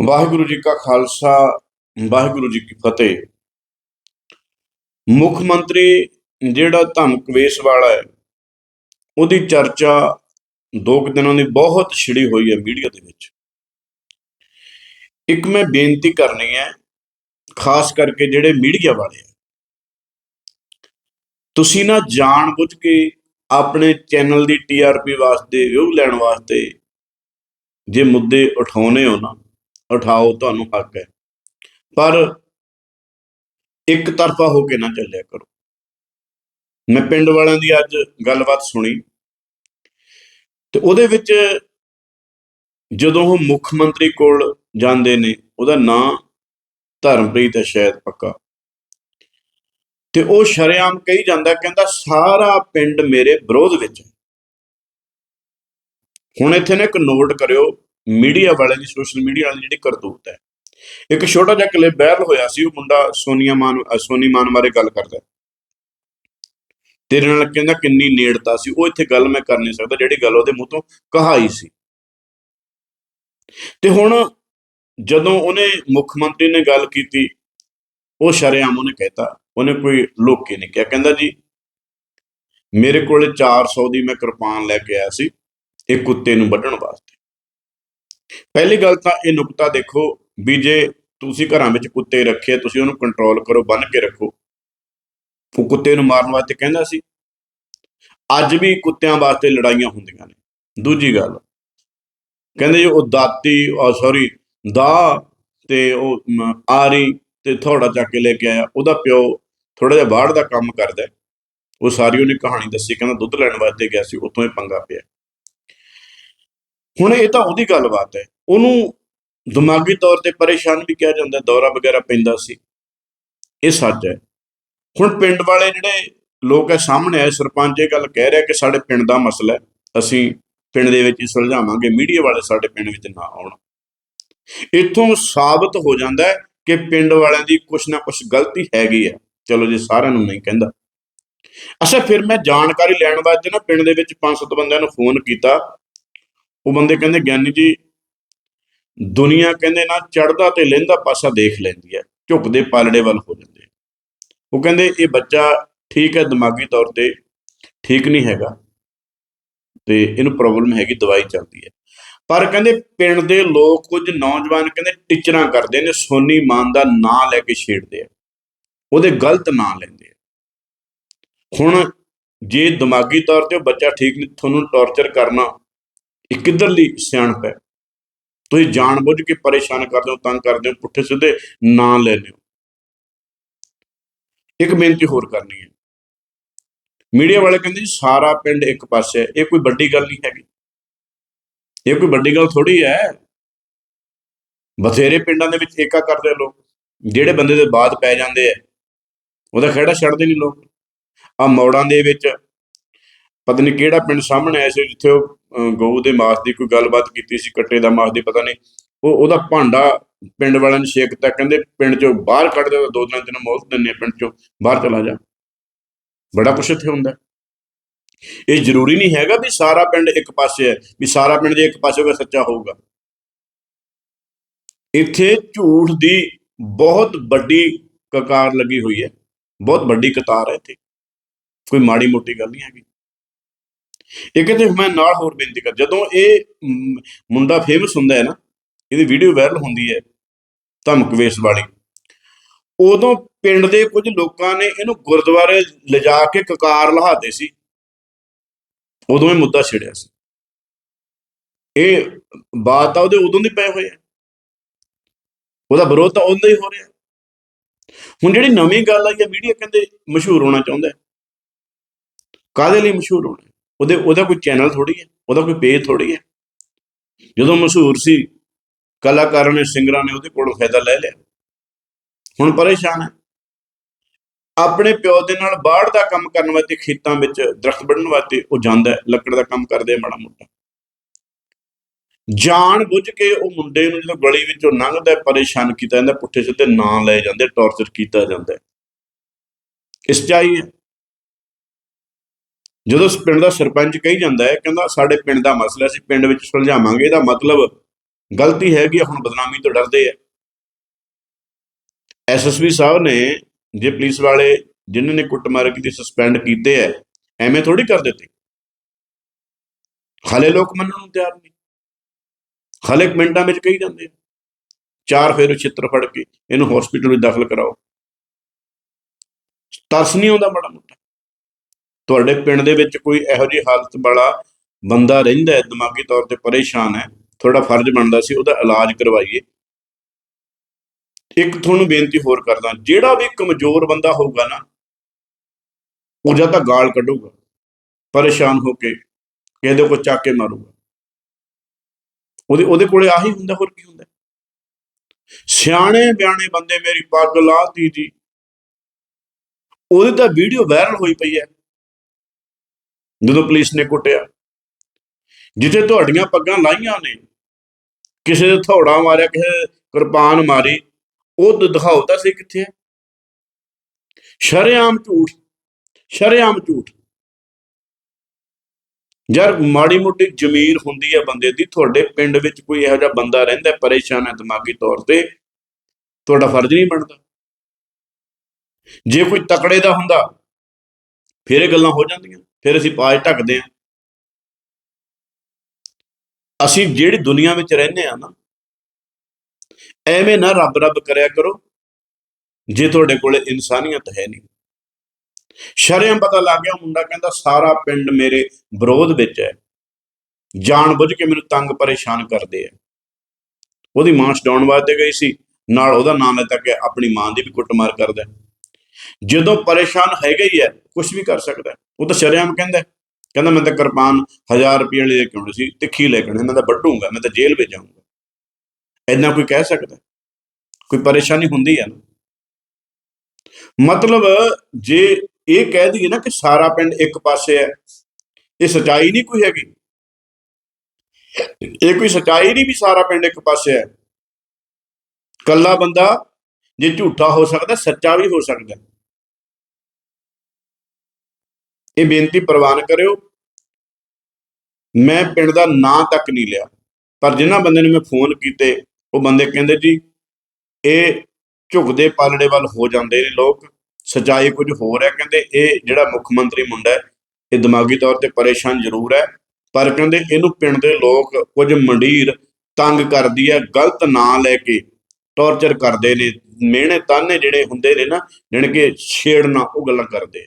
ਵਾਹਿਗੁਰੂ ਜੀ ਕਾ ਖਾਲਸਾ, ਵਾਹਿਗੁਰੂ ਜੀ ਕੀ ਫਤਿਹ। ਮੁੱਖ ਮੰਤਰੀ ਜਿਹੜਾ ਧਮਕ ਵੇਸ ਵਾਲਾ ਹੈ, ਉਹਦੀ ਚਰਚਾ ਦੋ ਕੁ ਦਿਨਾਂ ਦੀ ਬਹੁਤ ਛਿੜੀ ਹੋਈ ਹੈ ਮੀਡੀਆ ਦੇ ਵਿੱਚ। ਇੱਕ ਮੈਂ ਬੇਨਤੀ ਕਰਨੀ ਹੈ, ਖਾਸ ਕਰਕੇ ਜਿਹੜੇ ਮੀਡੀਆ ਵਾਲੇ ਆ ਤੁਸੀਂ ਨਾ ਜਾਣ ਬੁੱਝ ਕੇ ਆਪਣੇ ਚੈਨਲ ਦੀ ਟੀਆਰਪੀ ਵਾਸਤੇ, ਵਿਊ ਲੈਣ ਵਾਸਤੇ ਜੇ ਮੁੱਦੇ ਉਠਾਉਨੇ ਹੋ ਨਾ ਉਠਾਓ, ਤੁਹਾਨੂੰ ਹੱਕ ਹੈ। ਪਰ ਇੱਕ ਤਰਫਾ ਹੋ ਕੇ ਨਾ ਚੱਲਿਆ ਕਰੋ। ਮੈਂ ਪਿੰਡ ਵਾਲਿਆਂ ਦੀ ਅੱਜ ਗੱਲਬਾਤ ਸੁਣੀ ਤੇ ਉਹਦੇ ਵਿੱਚ ਜਦੋਂ ਉਹ ਮੁੱਖ ਮੰਤਰੀ ਕੋਲ ਜਾਂਦੇ ਨੇ, ਉਹਦਾ ਨਾਂ ਧਰਮਪ੍ਰੀਤ ਹੈ ਸ਼ਾਇਦ ਪੱਕਾ। ਤੇ ਉਹ ਸ਼ਰੇਆਮ ਕਹੀ ਜਾਂਦਾ, ਕਹਿੰਦਾ ਸਾਰਾ ਪਿੰਡ ਮੇਰੇ ਵਿਰੋਧ ਵਿੱਚ ਹੈ। ਹੁਣ ਇੱਥੇ ਨਾ ਇੱਕ ਨੋਟ ਕਰਿਓ ਮੀਡੀਆ ਵਾਲਿਆਂ ਦੀ, ਸੋਸ਼ਲ ਮੀਡੀਆ ਵਾਲੀ ਜਿਹੜੀ ਕਰਤੂਤ ਹੈ। ਇੱਕ ਛੋਟਾ ਜਿਹਾ ਕਲਿੱਪ ਵਾਇਰਲ ਹੋਇਆ ਸੀ, ਉਹ ਮੁੰਡਾ ਸੋਨੀਆ ਮਾਨ ਸੋਨੀ ਮਾਨ ਬਾਰੇ ਗੱਲ ਕਰਦਾ ਤੇਰੇ ਨਾਲ ਕਹਿੰਦਾ ਕਿੰਨੀ ਨੇੜਤਾ ਸੀ, ਉਹ ਇੱਥੇ ਗੱਲ ਮੈਂ ਕਰ ਨਹੀਂ ਸਕਦਾ, ਜਿਹੜੀ ਗੱਲ ਉਹਦੇ ਮੂੰਹ ਤੋਂ ਕਹਾਈ ਸੀ। ਤੇ ਹੁਣ ਜਦੋਂ ਉਹਨੇ ਮੁੱਖ ਮੰਤਰੀ ਨੇ ਗੱਲ ਕੀਤੀ, ਉਹ ਸ਼ਰੇਆਮ ਉਹਨੇ ਕਹਿਤਾ, ਉਹਨੇ ਕੋਈ ਲੁੱਕ ਨਹੀਂ ਕਿਹਾ। ਕਹਿੰਦਾ ਜੀ, ਮੇਰੇ ਕੋਲੇ 400 ਦੀ ਮੈਂ ਕਿਰਪਾਨ ਲੈ ਕੇ ਆਇਆ ਸੀ ਇਹ ਕੁੱਤੇ ਨੂੰ ਵੱਢਣ ਵਾਸਤੇ। ਪਹਿਲੀ ਗੱਲ ਤਾਂ ਇਹ ਨੁਕਤਾ ਦੇਖੋ ਵੀ ਜੇ ਤੁਸੀਂ ਘਰਾਂ ਵਿੱਚ ਕੁੱਤੇ ਰੱਖੇ, ਤੁਸੀਂ ਉਹਨੂੰ ਕੰਟਰੋਲ ਕਰੋ ਬੰਨ ਕੇ ਰੱਖੋ। ਉਹ ਕੁੱਤੇ ਨੂੰ ਮਾਰਨ ਵਾਸਤੇ ਕਹਿੰਦਾ ਸੀ। ਅੱਜ ਵੀ ਕੁੱਤਿਆਂ ਵਾਸਤੇ ਲੜਾਈਆਂ ਹੁੰਦੀਆਂ ਨੇ। ਦੂਜੀ ਗੱਲ, ਕਹਿੰਦੇ ਜੀ ਉਹ ਦਾਤੀ ਸੌਰੀ ਦਾ ਤੇ ਉਹ ਆਰੀ ਤੇ ਥੋੜਾ ਚੱਕ ਕੇ ਲੈ ਕੇ ਆਇਆ। ਉਹਦਾ ਪਿਓ ਥੋੜਾ ਜਿਹਾ ਬਾਹਰ ਦਾ ਕੰਮ ਕਰਦਾ ਉਹ ਸਾਰੀ ਉਹਨੇ ਕਹਾਣੀ ਦੱਸੀ, ਕਹਿੰਦਾ ਦੁੱਧ ਲੈਣ ਵਾਸਤੇ ਗਿਆ ਸੀ, ਉੱਥੋਂ ਇਹ ਪੰਗਾ ਪਿਆ। ਹੁਣ ਇਹ ਤਾਂ ਉਹਦੀ ਗੱਲਬਾਤ ਹੈ। ਉਹਨੂੰ ਦਿਮਾਗੀ ਤੌਰ ਤੇ ਪਰੇਸ਼ਾਨ ਵੀ ਕਿਹਾ ਜਾਂਦਾ, ਦੌਰਾ ਵਗੈਰਾ ਪੈਂਦਾ ਸੀ। ਇਹ ਸੱਚ ਹੈ। ਹੁਣ ਪਿੰਡ ਵਾਲੇ ਜਿਹੜੇ ਲੋਕ ਹੈ ਸਾਹਮਣੇ ਆਏ, ਸਰਪੰਚ ਇਹ ਗੱਲ ਕਹਿ ਰਿਹਾ ਕਿ ਸਾਡੇ ਪਿੰਡ ਦਾ ਮਸਲਾ ਹੈ, ਅਸੀਂ ਪਿੰਡ ਦੇ ਵਿੱਚ ਹੀ ਸੁਲਝਾਵਾਂਗੇ, ਮੀਡੀਆ ਵਾਲੇ ਸਾਡੇ ਪਿੰਡ ਵਿੱਚ ਨਾ ਆਉਣ। ਇੱਥੋਂ ਸਾਬਤ ਹੋ ਜਾਂਦਾ ਹੈ ਕਿ ਪਿੰਡ ਵਾਲਿਆਂ ਦੀ ਕੁਛ ਨਾ ਕੁਛ ਗਲਤੀ ਹੈਗੀ ਹੈ। ਚਲੋ ਜੇ, ਸਾਰਿਆਂ ਨੂੰ ਨਹੀਂ ਕਹਿੰਦਾ। ਅੱਛਾ, ਫਿਰ ਮੈਂ ਜਾਣਕਾਰੀ ਲੈਣ ਵਾਸਤੇ ਨਾ ਪਿੰਡ ਦੇ ਵਿੱਚ ਪੰਜ ਸੱਤ ਬੰਦਿਆਂ ਨੂੰ ਫੋਨ ਕੀਤਾ। ਉਹ ਬੰਦੇ ਕਹਿੰਦੇ, ਗਿਆਨੀ ਜੀ ਦੁਨੀਆ ਕਹਿੰਦੇ ਨਾ ਚੜਦਾ ਤੇ ਲਹਿੰਦਾ ਪਾਸਾ ਦੇਖ ਲੈਂਦੀ ਹੈ ਝੁਕਦੇ ਪਾਲੜੇ ਵੱਲ ਹੋ ਜਾਂਦੇ ਉਹ ਕਹਿੰਦੇ, ਇਹ ਬੱਚਾ ਠੀਕ ਹੈ ਦਿਮਾਗੀ ਤੌਰ ਤੇ, ਠੀਕ ਨਹੀਂ ਹੈਗਾ ਤੇ ਇਹਨੂੰ ਪ੍ਰੋਬਲਮ ਹੈਗੀ, ਦਵਾਈ ਚੱਲਦੀ ਹੈ। ਪਰ ਕਹਿੰਦੇ, ਪਿੰਡ ਦੇ ਲੋਕ ਕੁਝ ਨੌਜਵਾਨ ਕਹਿੰਦੇ, ਟੀਚਰਾਂ ਕਰਦੇ ਨੇ, ਸੋਨੀ ਮਾਨ ਦਾ ਨਾਂ ਲੈ ਕੇ ਛੇੜਦੇ ਆ। ਉਹਦੇ ਗਲਤ ਨਾਂ ਲੈਂਦੇ ਆ। ਹੁਣ ਜੇ ਦਿਮਾਗੀ ਤੌਰ ਤੇ ਉਹ ਬੱਚਾ ਠੀਕ ਨਹੀਂ, ਤੁਹਾਨੂੰ ਟੌਰਚਰ ਕਰਨਾ, ਇਹ ਕਿੱਧਰਲੀ ਸਿਆਣਪ ਹੈ? ਤੁਸੀਂ ਜਾਣਬੁੱਝ ਕੇ ਪਰੇਸ਼ਾਨ ਕਰਦੇ ਹੋ ਤੰਗ ਕਰਦੇ ਹੋ ਪੁੱਠੇ ਸਿੱਧੇ ਨਾਂ ਲੈਂਦੇ ਹੋ ਇੱਕ ਬੇਨਤੀ ਹੋਰ ਕਰਨੀ ਹੈ। ਮੀਡੀਆ ਵਾਲੇ ਕਹਿੰਦੇ ਸਾਰਾ ਪਿੰਡ ਇੱਕ ਪਾਸੇ ਹੈ, ਇਹ ਕੋਈ ਵੱਡੀ ਗੱਲ ਨਹੀਂ ਹੈਗੀ। ਇਹ ਕੋਈ ਵੱਡੀ ਗੱਲ ਥੋੜੀ ਹੈ। ਬਥੇਰੇ ਪਿੰਡਾਂ ਦੇ ਵਿੱਚ ਏਕਾ ਕਰਦੇ ਲੋਕ। ਜਿਹੜੇ ਬੰਦੇ ਦੇ ਬਾਅਦ ਪੈ ਜਾਂਦੇ ਆ, ਉਹਦਾ ਖਹਿੜਾ ਛੱਡਦੇ ਨਹੀਂ ਲੋਕ। ਆ ਮੌੜਾਂ ਦੇ ਵਿੱਚ, ਪਤਾ ਨਹੀਂ ਕਿਹੜਾ ਪਿੰਡ ਸਾਹਮਣੇ ਆਇਆ ਸੀ, ਜਿੱਥੇ ਉਹ ਗਊ ਦੇ ਮਾਸ ਦੀ ਕੋਈ ਗੱਲਬਾਤ ਕੀਤੀ ਸੀ, ਕੱਟੇ ਦਾ ਮਾਸ ਦੀ ਪਤਾ ਨਹੀਂ। ਉਹ ਉਹਦਾ ਭਾਂਡਾ ਪਿੰਡ ਵਾਲਿਆਂ ਨੇ ਛੇਕਤਾ ਕਹਿੰਦੇ ਪਿੰਡ ਚੋਂ ਬਾਹਰ ਕੱਢ ਦੇ ਦੋ ਦਿਨਾਂ ਤੈਨੂੰ ਮੌਤ ਦਿੰਨੇ ਪਿੰਡ ਚੋਂ, ਬਾਹਰ ਚਲਾ ਜਾ। ਬੜਾ ਕੁਛ ਇੱਥੇ ਹੁੰਦਾ। ਇਹ ਜ਼ਰੂਰੀ ਨਹੀਂ ਹੈਗਾ ਵੀ ਸਾਰਾ ਪਿੰਡ ਇੱਕ ਪਾਸੇ ਹੈ, ਵੀ ਸਾਰਾ ਪਿੰਡ ਜੇ ਇੱਕ ਪਾਸੇ ਹੋਗਾ ਸੱਚਾ ਹੋਊਗਾ। ਇੱਥੇ ਝੂਠ ਦੀ ਬਹੁਤ ਵੱਡੀ ਕਕਾਰ ਲੱਗੀ ਹੋਈ ਹੈ। ਬਹੁਤ ਵੱਡੀ ਕਤਾਰ ਹੈ ਇੱਥੇ। ਕੋਈ ਮਾੜੀ ਮੋਟੀ ਗੱਲ ਨਹੀਂ ਹੈਗੀ। ਇਹ ਕਹਿੰਦੇ ਮੈਂ ਨਾਲ ਹੋਰ ਬੇਨਤੀ ਕਰ, ਜਦੋਂ ਇਹ ਮੁੰਡਾ ਫੇਮਸ ਹੁੰਦਾ ਹੈ ਨਾ, ਇਹਦੀ ਵੀਡੀਓ ਵਾਇਰਲ ਹੁੰਦੀ ਹੈ ਧਮਕ ਵੇਸ ਵਾਲੀ, ਉਦੋਂ ਪਿੰਡ ਦੇ ਕੁਝ ਲੋਕਾਂ ਨੇ ਇਹਨੂੰ ਗੁਰਦੁਆਰੇ ਲਿਜਾ ਕੇ ਕਕਾਰ ਲਹਾਦੇ ਸੀ, ਉਦੋਂ ਇਹ ਮੁੱਦਾ ਛਿੜਿਆ ਸੀ। ਇਹ ਬਾਤ ਤਾਂ ਉਹਦੇ ਉਦੋਂ ਦੀ ਪਏ ਹੋਏ ਆ ਉਹਦਾ ਵਿਰੋਧ ਤਾਂ ਉਦੋਂ ਹੀ ਹੋ ਰਿਹਾ। ਹੁਣ ਜਿਹੜੀ ਨਵੀਂ ਗੱਲ ਆਈ ਹੈ ਮੀਡੀਆ ਕਹਿੰਦੇ ਮਸ਼ਹੂਰ ਹੋਣਾ ਚਾਹੁੰਦਾ ਹੈ। ਕਾਹਦੇ ਲਈ ਮਸ਼ਹੂਰ ਹੋਣਾ ਉਹਦੇ, ਉਹਦਾ ਕੋਈ ਚੈਨਲ ਥੋੜੀ ਹੈ, ਉਹਦਾ ਕੋਈ ਪੇਜ ਥੋੜੀ ਹੈ। ਜਦੋਂ ਮਸ਼ਹੂਰ ਸੀ, ਕਲਾਕਾਰਾਂ ਨੇ, ਸਿੰਗਰਾਂ ਨੇ ਉਹਦੇ ਕੋਲੋਂ ਫਾਇਦਾ ਲੈ ਲਿਆ। ਹੁਣ ਪਰੇਸ਼ਾਨ ਹੈ। ਆਪਣੇ ਪਿਓ ਦੇ ਨਾਲ ਬਾੜ ਦਾ ਕੰਮ ਕਰਨ ਵਾਸਤੇ, ਖੇਤਾਂ ਵਿੱਚ ਦਰਖਤ ਵੱਢਣ ਵਾਸਤੇ ਉਹ ਜਾਂਦਾ ਲੱਕੜ ਦਾ ਕੰਮ ਕਰਦੇ ਮਾੜਾ ਮੋਟਾ। ਜਾਣ ਬੁੱਝ ਕੇ ਉਹ ਮੁੰਡੇ ਨੂੰ ਜਦੋਂ ਗਲੀ ਵਿੱਚੋਂ ਲੰਘਦਾ ਪਰੇਸ਼ਾਨ ਕੀਤਾ ਜਾਂਦਾ, ਪੁੱਠੇ ਸਿੱਧੇ ਨਾਂ ਲਏ ਜਾਂਦੇ ਟੌਰਚਰ ਕੀਤਾ ਜਾਂਦਾ ਇਸ ਚਾਹੀ ਜਦੋਂ ਪਿੰਡ ਦਾ ਸਰਪੰਚ ਕਹੀ ਜਾਂਦਾ ਹੈ ਕਹਿੰਦਾ ਸਾਡੇ ਪਿੰਡ ਦਾ ਮਸਲਾ ਸੀ ਪਿੰਡ ਵਿੱਚ ਸੁਲਝਾਵਾਂਗੇ ਇਹਦਾ ਮਤਲਬ ਗਲਤੀ ਹੈਗੀ ਆ, ਹੁਣ ਬਦਨਾਮੀ ਤੋਂ ਡਰਦੇ ਆ। ਐਸਐਸਪੀ ਸਾਹਿਬ ਨੇ ਜੇ ਪੁਲਿਸ ਵਾਲੇ ਜਿਨ੍ਹਾਂ ਨੇ ਕੁੱਟਮਾਰ ਕੀਤੀ ਸਸਪੈਂਡ ਕੀਤੇ ਐ ਐਵੇਂ ਥੋੜੀ ਕਰ ਦਿੱਤੇ। ਹਾਲੇ ਲੋਕ ਮੰਨਣ ਨੂੰ ਤਿਆਰ ਨਹੀਂ। ਹਾਲੇ ਮਿੰਟਾਂ ਵਿੱਚ ਕਹੀ ਜਾਂਦੇ ਚਾਰ ਫੇਰ ਛਿੱਤਰ ਫੜ ਕੇ ਇਹਨੂੰ ਹਸਪੀਟਲ ਵਿੱਚ ਦਾਖਲ ਕਰਾਓ। ਤਰਸ ਨਹੀਂ ਆਉਂਦਾ ਬੜਾ ਮੋਟਾ। ਤੁਹਾਡੇ ਪਿੰਡ ਦੇ ਵਿੱਚ ਕੋਈ ਇਹੋ ਜਿਹੀ ਹਾਲਤ ਵਾਲਾ ਬੰਦਾ ਰਹਿੰਦਾ ਹੈ, ਦਿਮਾਗੀ ਤੌਰ ਤੇ ਪਰੇਸ਼ਾਨ ਹੈ, ਤੁਹਾਡਾ ਫਰਜ਼ ਬਣਦਾ ਸੀ ਉਹਦਾ ਇਲਾਜ ਕਰਵਾਈਏ। ਇੱਕ ਤੁਹਾਨੂੰ ਬੇਨਤੀ ਹੋਰ ਕਰਦਾ, ਜਿਹੜਾ ਵੀ ਕਮਜ਼ੋਰ ਬੰਦਾ ਹੋਊਗਾ ਨਾ, ਉਹ ਜਾਂ ਤਾਂ ਗਾਲ ਕੱਢੂਗਾ, ਪਰੇਸ਼ਾਨ ਹੋ ਕੇ ਕਿਸੇ ਦੇ ਕੋਲ ਚੱਕ ਕੇ ਮਾਰੂਗਾ। ਉਹਦੇ ਉਹਦੇ ਕੋਲੇ ਆਹੀ ਹੁੰਦਾ, ਹੋਰ ਕੀ ਹੁੰਦਾ? ਸਿਆਣੇ ਬਿਆਣੇ ਬੰਦੇ, ਮੇਰੀ ਪੱਗ ਲਾਤੀ ਜੀ ਉਹਦੀ ਤਾਂ ਵੀਡੀਓ ਵਾਇਰਲ ਹੋਈ ਪਈ ਹੈ। ਜਦੋਂ ਪੁਲਿਸ ਨੇ ਕੁੱਟਿਆ, ਜਿੱਥੇ ਤੁਹਾਡੀਆਂ ਪੱਗਾਂ ਲਾਈਆਂ ਨੇ, ਕਿਸੇ ਦੇ ਥੋੜਾ ਮਾਰਿਆ, ਕਿਸੇ ਕਿਰਪਾਨ ਮਾਰੀ, ਉਹ ਦ- ਦਿਖਾਓ ਤਾਂ ਸੀ ਕਿੱਥੇ ਹੈ ਸ਼ਰੇਆਮ ਝੂਠ ਸ਼ਰੇਆਮ ਝੂਠ। ਯਾਰ ਮਾੜੀ ਮੋਟੀ ਜ਼ਮੀਰ ਹੁੰਦੀ ਹੈ ਬੰਦੇ ਦੀ, ਤੁਹਾਡੇ ਪਿੰਡ ਵਿੱਚ ਕੋਈ ਇਹੋ ਜਿਹਾ ਬੰਦਾ ਰਹਿੰਦਾ, ਪਰੇਸ਼ਾਨ ਹੈ ਦਿਮਾਗੀ ਤੌਰ ਤੇ, ਤੁਹਾਡਾ ਫਰਜ਼ ਨਹੀਂ ਬਣਦਾ। ਜੇ ਕੋਈ ਤਕੜੇ ਦਾ ਹੁੰਦਾ, ਫਿਰ ਇਹ ਗੱਲਾਂ ਹੋ ਜਾਂਦੀਆਂ। ਫਿਰ ਅਸੀਂ ਪਾਜ ਢੱਕਦੇ ਹਾਂ। ਅਸੀਂ ਜਿਹੜੀ ਦੁਨੀਆ ਵਿੱਚ ਰਹਿੰਦੇ ਆ ਨਾ, ਐਵੇਂ ਨਾ ਰੱਬ ਰੱਬ ਕਰਿਆ ਕਰੋ, ਜੇ ਤੁਹਾਡੇ ਕੋਲੇ ਇਨਸਾਨੀਅਤ ਹੈ ਨਹੀਂ। ਸ਼ਰਿਆਂ ਪਤਾ ਲੱਗ ਗਿਆ ਮੁੰਡਾ ਕਹਿੰਦਾ, ਸਾਰਾ ਪਿੰਡ ਮੇਰੇ ਵਿਰੋਧ ਵਿੱਚ ਹੈ। ਜਾਣ ਬੁੱਝ ਕੇ ਮੈਨੂੰ ਤੰਗ ਪਰੇਸ਼ਾਨ ਕਰਦੇ ਆ। ਉਹਦੀ ਮਾਂ ਛਡਾਉਣ ਵਾਸਤੇ ਗਈ ਸੀ, ਨਾਲ ਉਹਦਾ ਨਾਮ ਲੈ ਤੱਕ ਆਪਣੀ ਮਾਂ ਦੀ ਵੀ ਕੁੱਟਮਾਰ ਕਰਦਾ। ਜਦੋਂ ਪਰੇਸ਼ਾਨ ਹੈਗਾ ਹੀ ਹੈ ਕੁਝ ਵੀ ਕਰ ਸਕਦਾ ਉਹ ਤਾਂ ਸ਼ਰੇਆਮ ਕਹਿੰਦਾ ਕਹਿੰਦਾ, ਮੈਂ ਤਾਂ ਕਿਰਪਾਨ 1000 ਰੁਪਏ ਵਾਲੀ ਲੈ ਕੇ ਆਉਣੀ ਸੀ, ਤਿੱਖੀ ਲੈ ਕੇ ਆਉਣੀ, ਮੈਂ ਤਾਂ ਵੱਢੂਗਾ, ਮੈਂ ਤਾਂ ਜੇਲ੍ਹ ਵਿੱਚ ਜਾਊਂਗਾ ਇੰਨਾ ਕੋਈ ਕਹਿ ਸਕਦਾ ਕੋਈ ਪਰੇਸ਼ਾਨੀ ਹੁੰਦੀ ਹੈ ਨਾ? ਮਤਲਬ ਜੇ ਇਹ ਕਹਿ ਦਈਏ ਨਾ ਕਿ ਸਾਰਾ ਪਿੰਡ ਇੱਕ ਪਾਸੇ ਹੈ, ਇਹ ਸਚਾਈ ਨਹੀਂ ਕੋਈ ਹੈਗੀ? ਇਹ ਕੋਈ ਸਚਾਈ ਨਹੀਂ ਵੀ ਸਾਰਾ ਪਿੰਡ ਇੱਕ ਪਾਸੇ ਹੈ? ਕੱਲਾ ਬੰਦਾ ਜੇ ਝੂਠਾ ਹੋ ਸਕਦਾ, ਸੱਚਾ ਵੀ ਹੋ ਸਕਦਾ। ਇਹ ਬੇਨਤੀ ਪ੍ਰਵਾਨ ਕਰਿਓ। ਮੈਂ ਪਿੰਡ ਦਾ ਨਾਂ ਤੱਕ ਨਹੀਂ ਲਿਆ, ਪਰ ਜਿਨ੍ਹਾਂ ਬੰਦੇ ਨੂੰ ਮੈਂ ਫੋਨ ਕੀਤੇ, ਉਹ ਬੰਦੇ ਕਹਿੰਦੇ ਜੀ, ਇਹ ਝੁਕਦੇ ਪਾਲੜੇ ਵੱਲ ਹੋ ਜਾਂਦੇ ਨੇ ਲੋਕ, ਸਚਾਈ ਕੁਝ ਹੋਰ ਹੈ, ਕਹਿੰਦੇ ਇਹ ਜਿਹੜਾ ਮੁੱਖ ਮੰਤਰੀ ਮੁੰਡਾ ਹੈ, ਇਹ ਦਿਮਾਗੀ ਤੌਰ ਤੇ ਪਰੇਸ਼ਾਨ ਜ਼ਰੂਰ ਹੈ, ਪਰ ਕਹਿੰਦੇ ਇਹਨੂੰ ਪਿੰਡ ਦੇ ਲੋਕ ਕੁਝ ਮੰਡੀਰ ਤੰਗ ਕਰਦੀ ਹੈ, ਗਲਤ ਨਾਂ ਲੈ ਕੇ ਟੌਰਚਰ ਕਰਦੇ ਨੇ ਮਿਹਣੇ ਤਾਨੇ ਜਿਹੜੇ ਹੁੰਦੇ ਨੇ ਨਾ, ਜਾਣੀ ਕਿ ਛੇੜਨਾ ਉਹ ਗੱਲਾਂ ਕਰਦੇ